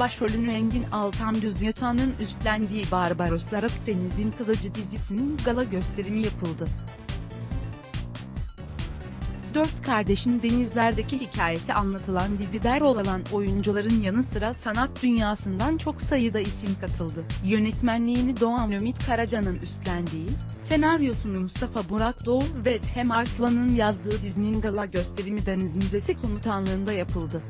Başrolünü Engin Altan Düz Yatan'ın üstlendiği Barbaroslar Akdeniz'in Kılıcı dizisinin gala gösterimi yapıldı. Dört kardeşin denizlerdeki hikayesi anlatılan dizide rol alan oyuncuların yanı sıra sanat dünyasından çok sayıda isim katıldı. Yönetmenliğini Doğan Ümit Karaca'nın üstlendiği, senaryosunu Mustafa Burak Doğu ve Hem Arslan'ın yazdığı dizinin gala gösterimi Deniz Müzesi komutanlığında yapıldı.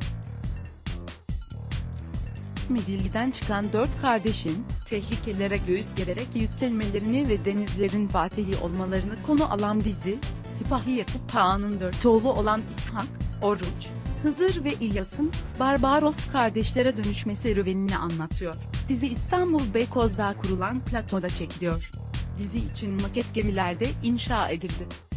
Midilli'den çıkan dört kardeşin, tehlikelere göğüs gererek yükselmelerini ve denizlerin fatihi olmalarını konu alan dizi, Sipahi Yakup Ağa'nın dört oğlu olan İshak, Oruç, Hızır ve İlyas'ın, Barbaros kardeşlere dönüşme serüvenini anlatıyor. Dizi İstanbul Beykoz'da kurulan platoda çekiliyor. Dizi için maket gemilerde inşa edildi.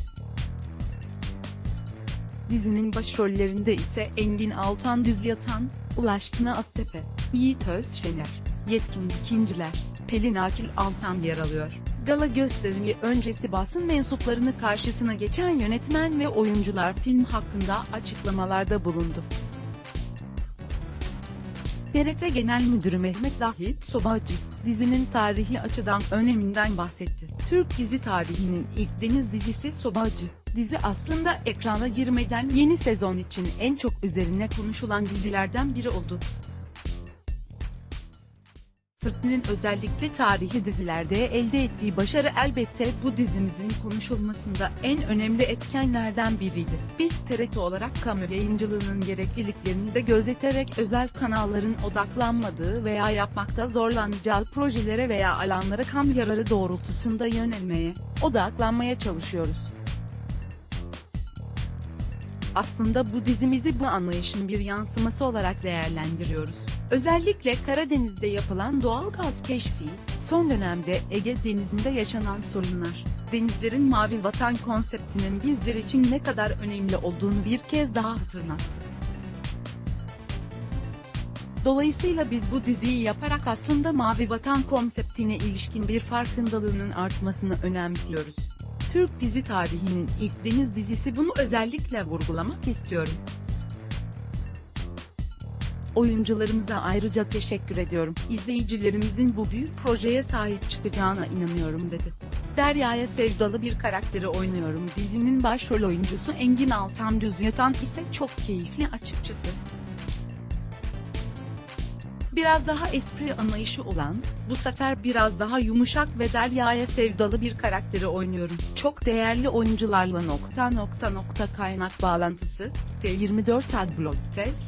Dizinin başrollerinde ise Engin Altan Düz Yatan, Ulaş Tuna Aztepe, Yiğit Özşener, Yetkin Dikinciler, Pelin Akil Altan yer alıyor. Gala gösterimi öncesi basın mensuplarını karşısına geçen yönetmen ve oyuncular film hakkında açıklamalarda bulundu. TRT Genel Müdürü Mehmet Zahit Sobacı, dizinin tarihi açıdan öneminden bahsetti. Türk dizi tarihinin ilk deniz dizisi Sobacı. Dizi aslında ekrana girmeden yeni sezon için en çok üzerine konuşulan dizilerden biri oldu. Fırtın'ın özellikle tarihi dizilerde elde ettiği başarı elbette bu dizimizin konuşulmasında en önemli etkenlerden biriydi. Biz TRT olarak kamu yayıncılığının gerekliliklerini de gözeterek özel kanalların odaklanmadığı veya yapmakta zorlanacağı projelere veya alanlara kamu yararı doğrultusunda yönelmeye, odaklanmaya çalışıyoruz. Aslında bu dizimizi bu anlayışın bir yansıması olarak değerlendiriyoruz. Özellikle Karadeniz'de yapılan doğal gaz keşfi, son dönemde Ege Denizi'nde yaşanan sorunlar, denizlerin mavi vatan konseptinin bizler için ne kadar önemli olduğunu bir kez daha hatırlattı. Dolayısıyla biz bu diziyi yaparak aslında Mavi Vatan konseptine ilişkin bir farkındalığının artmasını önemsiyoruz. Türk dizi tarihinin ilk deniz dizisi bunu özellikle vurgulamak istiyorum. Oyuncularımıza ayrıca teşekkür ediyorum. İzleyicilerimizin bu büyük projeye sahip çıkacağına inanıyorum dedi. Derya'ya sevdalı bir karakteri oynuyorum. Dizinin başrol oyuncusu Engin Altan Düz Yatan ise çok keyifli açıkçası. Biraz daha espri anlayışı olan, bu sefer biraz daha yumuşak ve Derya'ya sevdalı bir karakteri oynuyorum. Çok değerli oyuncularla nokta nokta nokta kaynak bağlantısı, T24 Adblock Test,